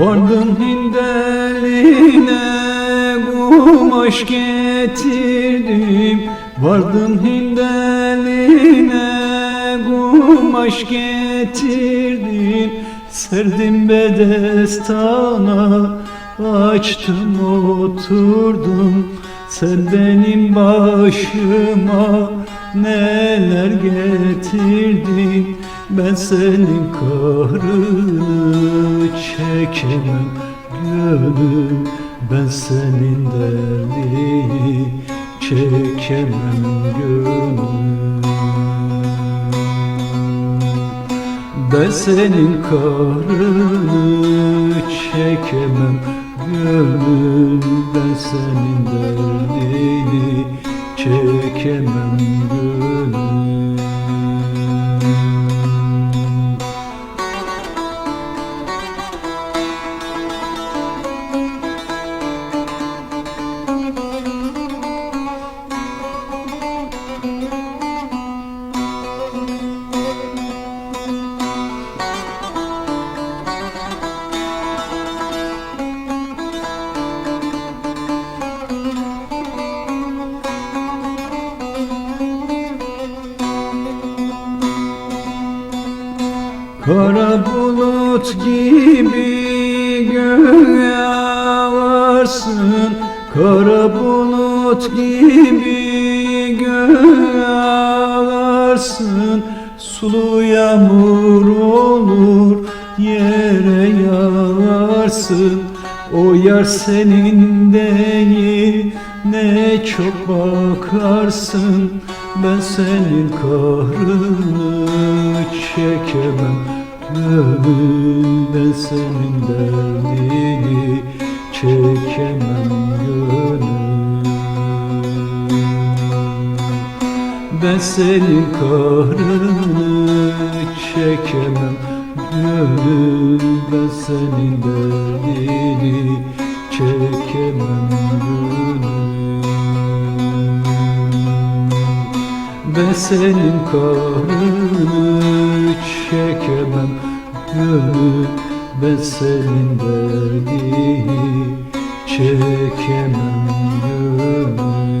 Vardım hindeline kumaş getirdim. Vardım hindeline kumaş getirdim. Serdim bedestana açtım oturdum. Sen benim başıma neler getirdin? Ben senin kahrını çekemem gönül Ben senin derdini çekemem gönül ben senin kahrını çekemem gönül Ben senin derdini çekemem gönül Kara bulut gibi göğe varsın Kara bulut gibi göğe varsın Sulu yağmur olur yere yağarsın O yar senin değil ne çok bakarsın. Ben senin kahrını çekemem Gönül ben senin derdini çekemem gönül. Ben senin kahrını çekemem Gönül ben senin derdini çekemem gönül Ben senin kahrını çekemem. Gönül Ben senin derdini çekemem. Gönül.